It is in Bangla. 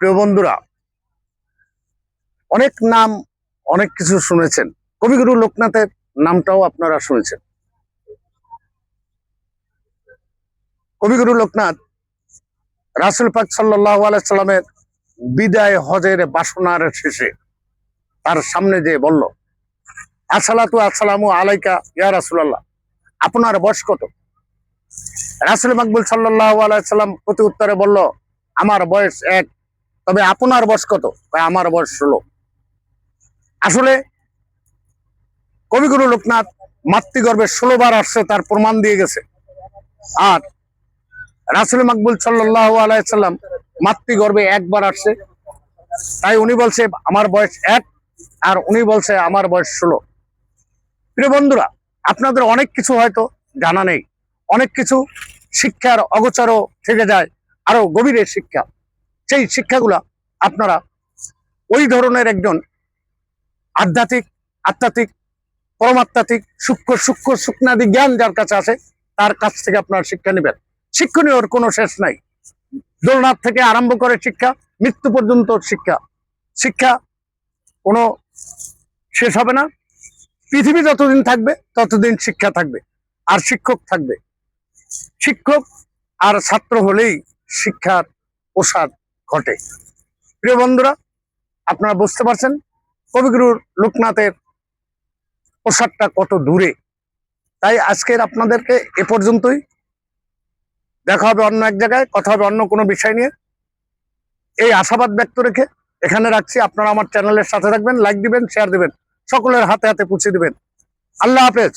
প্রিয় বন্ধুরা, অনেক নাম, অনেক কিছু শুনেছেন। কবিগুরু লোকনাথের নামটাও আপনারা শুনেছেন। কবিগুরু লোকনাথ রাসুল পাক সাল্লাহ আলাইসাল্লামের বিদায় হজের বাসনার শেষে তার সামনে যে বলল, আসসালাতু আসসালামু আলাইকা ইয়া রাসুলাল্লাহ, আপনার বয়স কত? রাসুল মাকবুল সাল্লাহ আলাইসাল্লাম প্রতি উত্তরে বলল, আমার বয়স এক তবে আপনার বয়স কত? আমার বয়স ষোলো। আসলে কবিগুরু লোকনাথ মাতৃগর্ভে ষোলো বার আসছে, তার প্রমাণ দিয়ে গেছে। আর রাসুল মাকবুল সাল্লাহ আলাইসাল্লাম মাতৃগর্ভে একবার আসছে। তাই উনি বলছে, আমার বয়স এক, আর উনি বলছে, আমার বয়স ষোলো। প্রিয় বন্ধুরা, আপনাদের অনেক কিছু হয়তো জানা নেই। অনেক কিছু শিক্ষার অগোচরও থেকে যায় আরও গভীরে শিক্ষা। সেই শিক্ষাগুলা আপনারা ওই ধরনের একজন আধ্যাত্মিক আধ্যাত্মিক, পরমাত্মাত্মিক, সূক্ষ্ম সূক্ষ্ম, সূক্ষ্মাদি জ্ঞান যার কাছে আছে তার কাছ থেকে আপনারা শিক্ষা নেবেন। শিক্ষণীয়র কোনো শেষ নাই। দোলনাথ থেকে আরম্ভ করে শিক্ষা, মৃত্যু পর্যন্ত শিক্ষা। শিক্ষা কোনো শেষ হবে না। পৃথিবী যতদিন থাকবে, ততদিন শিক্ষা থাকবে, আর শিক্ষক থাকবে। শিক্ষক আর ছাত্র হলেই শিক্ষার প্রসার ঘটে। প্রিয় বন্ধুরা, আপনারা বুঝতে পারছেন কবিগুরু লোকনাথের প্রসারটা কত দূরে। তাই আজকের আপনাদেরকে এ পর্যন্তই। দেখা হবে অন্য এক জায়গায়, কথা হবে অন্য কোনো বিষয় নিয়ে। এই আশাবাদ ব্যক্ত রেখে এখানে রাখছি। আপনারা আমার চ্যানেলের সাথে থাকবেন লাইক দিবেন শেয়ার দিবেন, সকলের হাতে হাতে পুছে দিবেন। আল্লাহ হাফেজ।